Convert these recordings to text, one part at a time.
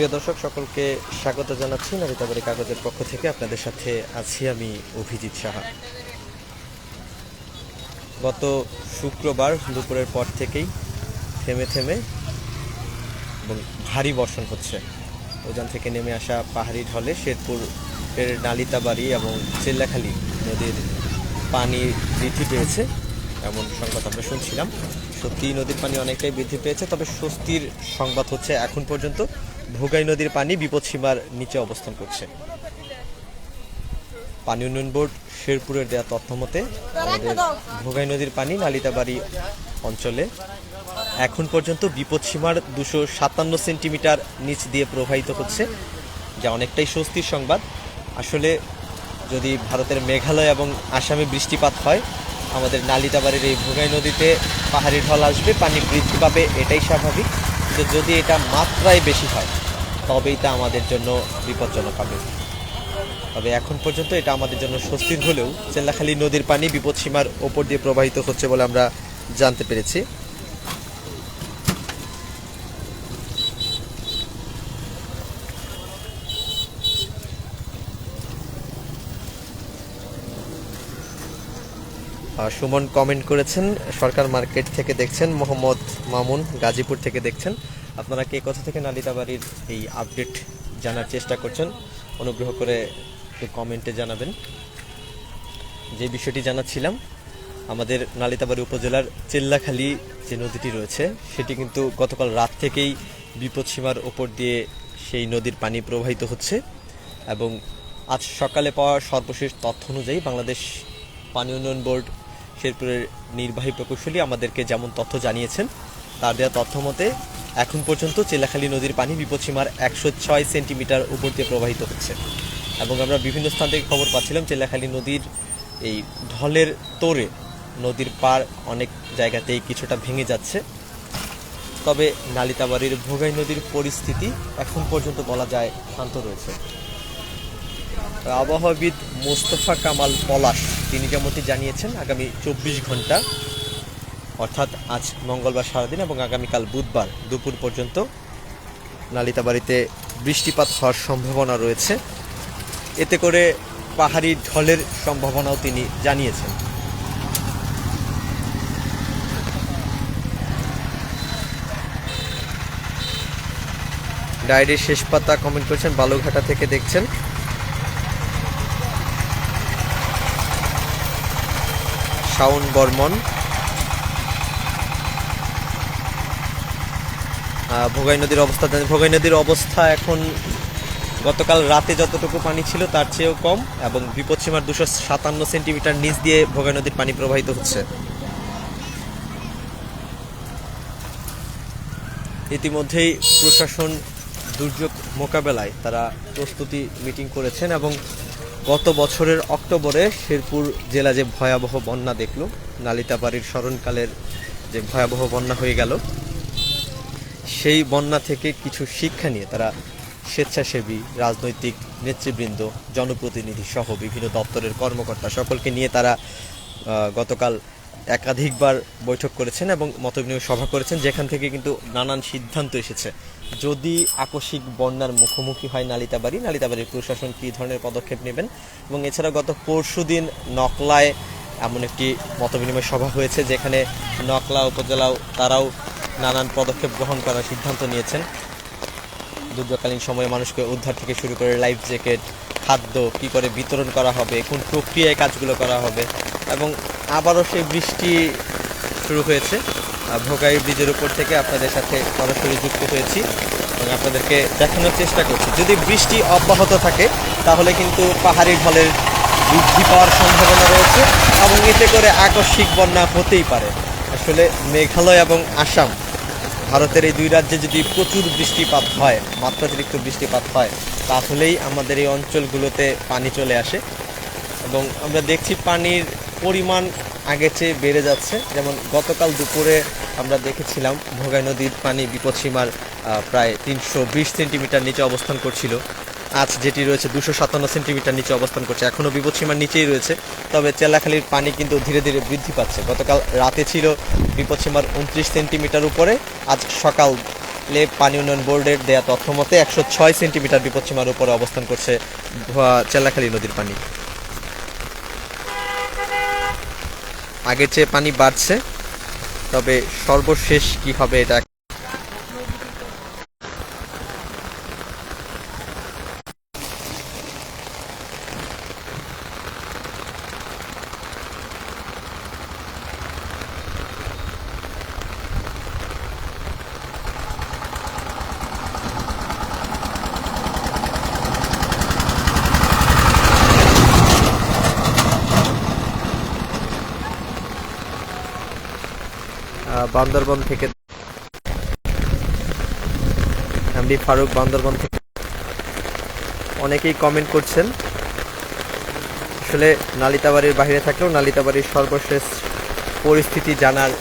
প্রিয় দর্শক, সকলকে স্বাগত জানাচ্ছি নারিতাবাড়ি কাগজের পক্ষ থেকে। আপনাদের সাথে আছি আমি অভিজিৎ সাহা। গত শুক্রবার দুপুরের পর থেকেই থেমে থেমে এবং ভারী বর্ষণ হচ্ছে। ওজান থেকে নেমে আসা পাহাড়ি ঢলে শেরপুর এর নালিতাবাড়ি এবং চেল্লাখালী নদীর পানি বৃদ্ধি পেয়েছে, এমন সংবাদ আমরা শুনছিলাম। সত্যি নদীর পানি অনেকটাই বৃদ্ধি পেয়েছে, তবে স্বস্তির সংবাদ হচ্ছে এখন পর্যন্ত। ভোগাই নদীর পানি বিপদসীমার নিচে অবস্থান করছে। পানি উন্নয়ন বোর্ড শেরপুরের দেওয়া তথ্য মতে, আমাদের ভোগাই নদীর পানি নালিতাবাড়ি অঞ্চলে এখন পর্যন্ত বিপদসীমার দুশো সাতান্ন সেন্টিমিটার নিচ দিয়ে প্রবাহিত হচ্ছে, যা অনেকটাই স্বস্তির সংবাদ। আসলে যদি ভারতের মেঘালয় এবং আসামে বৃষ্টিপাত হয়, আমাদের নালিতাবাড়ির এই ভোগাই নদীতে পাহাড়ি ঢল আসবে, পানি বৃদ্ধি পাবে, এটাই স্বাভাবিক। তো যদি এটা মাত্রায় বেশি হয়, তবেই তা আমাদের জন্য বিপজ্জনক হবে। তবে এখন পর্যন্ত এটা আমাদের জন্য স্বস্তির হলেও চেল্লাখালী নদীর পানি বিপদসীমার ওপর দিয়ে প্রবাহিত হচ্ছে বলে আমরা জানতে পেরেছি। সুমন কমেন্ট করেছেন, সরকার মার্কেট থেকে দেখছেন, মোহাম্মদ মামুন গাজীপুর থেকে দেখছেন। আপনারা কে কোথা থেকে নালিতাবাড়ির এই আপডেট জানার চেষ্টা করছেন, অনুগ্রহ করে একটু কমেন্টে জানাবেন। যে বিষয়টি জানাচ্ছিলাম, আমাদের নালিতাবাড়ি উপজেলার চেল্লাখালী যে নদীটি রয়েছে, সেটি কিন্তু গতকাল রাত থেকেই বিপদসীমার ওপর দিয়ে সেই নদীর পানি প্রবাহিত হচ্ছে এবং আজ সকালে পাওয়া সর্বশেষ তথ্য অনুযায়ী বাংলাদেশ পানি উন্নয়ন বোর্ড শেরপুরের নির্বাহী প্রকৌশলী আমাদেরকে যেমন তথ্য জানিয়েছেন, তার দেওয়া তথ্য মতে এখন পর্যন্ত চেলাখালী নদীর পানি বিপদসীমার একশো ছয় সেন্টিমিটার উপর দিয়ে প্রবাহিত হচ্ছে। এবং আমরা বিভিন্ন স্থান থেকে খবর পাচ্ছিলাম, চেলাখালী নদীর এই ঢলের তোরে নদীর পার অনেক জায়গাতেই কিছুটা ভেঙে যাচ্ছে। তবে নালিতাবাড়ির ভোগাই নদীর পরিস্থিতি এখন পর্যন্ত বলা যায় শান্ত রয়েছে। আবহাওয়াবিদ মোস্তফা কামাল পলাশ, তিনি যেমনটি জানিয়েছেন, আগামী চব্বিশ ঘণ্টা অর্থাৎ আজ মঙ্গলবার সারাদিন এবং আগামীকাল বুধবার দুপুর পর্যন্ত নালিতাবাড়িতে বৃষ্টিপাত হওয়ার সম্ভাবনা রয়েছে। এতে করে পাহাড়ি ঢলের সম্ভাবনাও তিনি জানিয়েছেন। ডায়েরির শেষ পাতা কমেন্ট করেছেন বালুঘাটা থেকে দেখছেন। শাওন বর্মন ভোগাই নদীর অবস্থা জানি। ভোগাই নদীর অবস্থা এখন গতকাল রাতে যতটুকু পানি ছিল তার চেয়েও কম এবং বিপদসীমার দুশো সাতান্ন সেন্টিমিটার নিচ দিয়ে ভোগাই নদীর পানি প্রবাহিত হচ্ছে। ইতিমধ্যেই প্রশাসন দুর্যোগ মোকাবেলায় তারা প্রস্তুতি মিটিং করেছেন এবং গত বছরের অক্টোবরে শেরপুর জেলা যে ভয়াবহ বন্যা দেখল, নালিতাবাড়ির স্মরণকালের যে ভয়াবহ বন্যা হয়ে গেল সেই বন্যা থেকে কিছু শিক্ষা নিয়ে তারা স্বেচ্ছাসেবী, রাজনৈতিক নেতৃবৃন্দ, জনপ্রতিনিধি সহ বিভিন্ন দপ্তরের কর্মকর্তা সকলকে নিয়ে তারা গতকাল একাধিকবার বৈঠক করেছেন এবং মতবিনিময় সভা করেছেন, যেখান থেকে কিন্তু নানান সিদ্ধান্ত এসেছে। যদি আকস্মিক বন্যার মুখোমুখি হয় নালিতাবাড়ি, নালিতাবাড়ির প্রশাসন কী ধরনের পদক্ষেপ নেবেন? এবং এছাড়া গত পরশুদিন নকলায় এমন একটি মতবিনিময় সভা হয়েছে, যেখানে নকলা উপজেলাও তারাও নানান পদক্ষেপ গ্রহণ করার সিদ্ধান্ত নিয়েছেন। দুর্যোগকালীন সময়ে মানুষকে উদ্ধার থেকে শুরু করে লাইফ জ্যাকেট, খাদ্য, কি করে বিতরণ করা হবে, কোন প্রক্রিয়ায় কাজগুলো করা হবে এবং আবারও সেই বৃষ্টি শুরু হয়েছে। ভোগাই ব্রিজের উপর থেকে আপনাদের সাথে সরাসরি যুক্ত হয়েছি এবং আপনাদেরকে দেখানোর চেষ্টা করছি। যদি বৃষ্টি অব্যাহত থাকে, তাহলে কিন্তু পাহাড়ি ঢলের বৃদ্ধি পাওয়ার সম্ভাবনা রয়েছে এবং এতে করে আকস্মিক বন্যা হতেই পারে। আসলে মেঘালয় এবং আসাম ভারতের এই দুই রাজ্যে যদি প্রচুর বৃষ্টিপাত হয়, মাত্রাতিরিক্ত বৃষ্টিপাত হয়, তাহলেই আমাদের এই অঞ্চলগুলোতে পানি চলে আসে এবং আমরা দেখছি পানির পরিমাণ আগের চেয়ে বেড়ে যাচ্ছে। যেমন গতকাল দুপুরে আমরা দেখেছিলাম ভোগাই নদীর পানি বিপদসীমার প্রায় তিনশো বিশ সেন্টিমিটার নিচে অবস্থান করছিল। আজ যেটি রয়েছে দুশো সাতান্ন সেন্টিমিটার নিচে অবস্থান করছে। এখনও বিপদসীমার নিচেই রয়েছে, তবে চেলাখালির পানি কিন্তু ধীরে ধীরে বৃদ্ধি পাচ্ছে। গতকাল রাতে ছিল বিপদসীমার উনত্রিশ সেন্টিমিটার উপরে, আজ সকাল লে পানি উন্নয়ন বোর্ডের দেয়া তথ্য মতে একশো ছয় সেন্টিমিটার বিপদসীমার উপরে অবস্থান করছে ভুয়া চেল্লাখালী নদীর পানি। আগের চেয়ে পানি বাড়ছে, তবে সর্বশেষ কি হবে এটা বান্দরবন থেকে এমডি ফারুক বান্দরবন থেকে অনেকেই কমেন্ট করছেন। আসলে নালিতাবাড়ির বাইরে থাকলেও নালিতাবাড়ির সর্বশেষ পরিস্থিতি জানার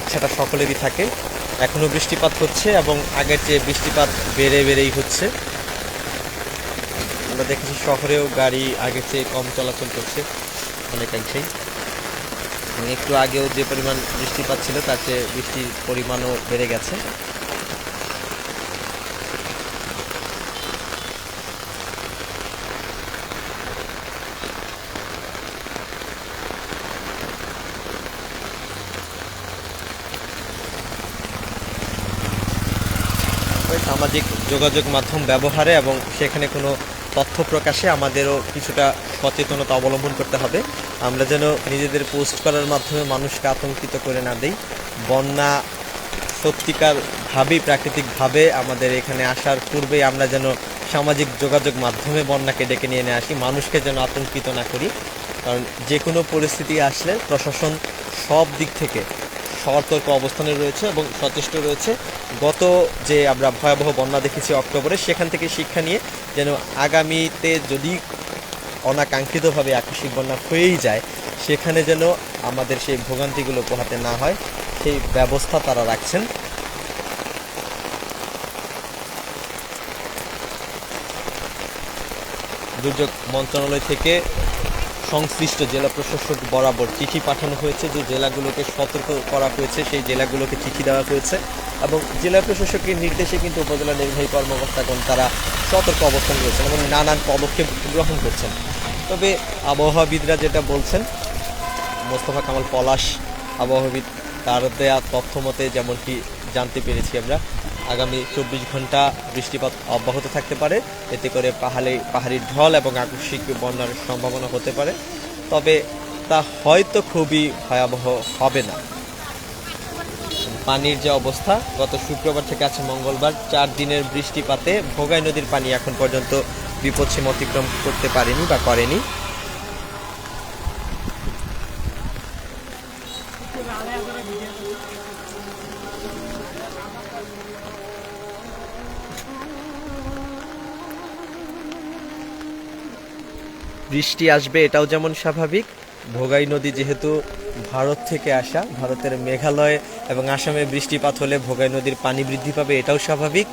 ইচ্ছাটা সকলেরই থাকে। এখনও বৃষ্টিপাত হচ্ছে এবং আগের চেয়ে বৃষ্টিপাত বেড়ে বেড়েই হচ্ছে। আমরা দেখেছি শহরেও গাড়ি আগের চেয়ে কম চলাচল করছে অনেকাংশেই। একটু আগেও যে পরিমাণ বৃষ্টিপাত ছিল, তার চেয়ে বৃষ্টির পরিমাণও বেড়ে গেছে। সামাজিক যোগাযোগ মাধ্যম ব্যবহারে এবং সেখানে কোনো তথ্য প্রকাশে আমাদেরও কিছুটা সচেতনতা অবলম্বন করতে হবে। আমরা যেন নিজেদের পোস্ট করার মাধ্যমে মানুষকে আতঙ্কিত করে না দেই। বন্যা সত্যিকার ভাবেই প্রাকৃতিকভাবে আমাদের এখানে আসার পূর্বেই আমরা যেন সামাজিক যোগাযোগ মাধ্যমে বন্যাকে ডেকে নিয়ে এনে আসি, মানুষকে যেন আতঙ্কিত না করি। কারণ যে কোনো পরিস্থিতি আসলে প্রশাসন সব দিক থেকে সতর্ক অবস্থানে রয়েছে এবং সচেষ্ট রয়েছে। গত যে আমরা ভয়াবহ বন্যা দেখেছি অক্টোবরে, সেখান থেকে শিক্ষা নিয়ে যেন আগামীতে যদি অনাকাঙ্ক্ষিতভাবে আকস্মিক বন্যা হয়েই যায়, সেখানে যেন আমাদের সেই ভোগান্তিগুলো পোহাতে না হয়, সেই ব্যবস্থা তারা রাখছেন। দুর্যোগ মন্ত্রণালয় থেকে সংশ্লিষ্ট জেলা প্রশাসক বরাবর চিঠি পাঠানো হয়েছে যে জেলাগুলোকে সতর্ক করা হয়েছে, সেই জেলাগুলোকে চিঠি দেওয়া হয়েছে এবং জেলা প্রশাসকের নির্দেশে কিন্তু উপজেলা নির্বাহী কর্মকর্তাগণ তারা সতর্ক অবস্থান রয়েছেন এবং নানান পদক্ষেপ গ্রহণ করছেন। তবে আবহাওয়াবিদরা যেটা বলছেন, মোস্তফা কামাল পলাশ আবহাওয়াবিদ, তার দেয়া তথ্য মতে যেমনটি জানতে পেরেছি আমরা, আগামী চব্বিশ ঘণ্টা বৃষ্টিপাত অব্যাহত থাকতে পারে। এতে করে পাহাড়ে, পাহাড়ি ঢল এবং আকস্মিক বন্যার সম্ভাবনা হতে পারে। তবে তা হয়তো খুবই ভয়াবহ হবে না। পানির যে অবস্থা, গত শুক্রবার থেকে আছে মঙ্গলবার, চার দিনের বৃষ্টিপাতে ভোগাই নদীর পানি এখন পর্যন্ত বিপদসীমা অতিক্রম করতে পারেনি বা করেনি। বৃষ্টি আসবে, এটাও যেমন স্বাভাবিক। ভোগাই নদী যেহেতু ভারত থেকে আসা, ভারতের মেঘালয় এবং আসামে বৃষ্টিপাত হলে ভোগাই নদীর পানি বৃদ্ধি পাবে, এটাও স্বাভাবিক।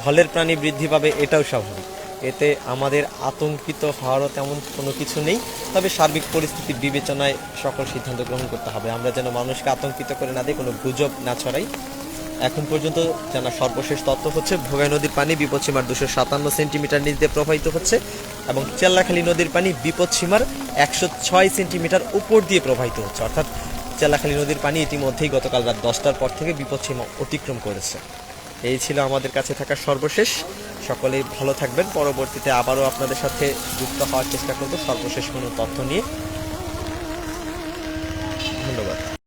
ঢলের প্রাণী বৃদ্ধি পাবে, এটাও স্বাভাবিক। এতে আমাদের আতঙ্কিত হওয়ারও তেমন কোনো কিছু নেই, তবে সার্বিক পরিস্থিতি বিবেচনায় সকল সিদ্ধান্ত গ্রহণ করতে হবে। আমরা যেন মানুষকে আতঙ্কিত করে না দিই, কোনো গুজব না ছড়াই। এখন পর্যন্ত জানা সর্বশেষ তথ্য হচ্ছে, ভোগাই নদীর পানি বিপদসীমার দুশো সাতান্ন সেন্টিমিটার নিচ দিয়ে প্রবাহিত হচ্ছে এবং চেল্লাখালী নদীর পানি বিপদসীমার একশো ছয় সেন্টিমিটার উপর দিয়ে প্রবাহিত হচ্ছে। অর্থাৎ চেল্লাখালী নদীর পানি ইতিমধ্যেই গতকাল রাত দশটার পর থেকে বিপদসীমা অতিক্রম করেছে। এই ছিল আমাদের কাছে থাকা সর্বশেষ। সকলেই ভালো থাকবেন। পরবর্তীতে আবারও আপনাদের সাথে যুক্ত হওয়ার চেষ্টা করব সর্বশেষ কোনো তথ্য নিয়ে।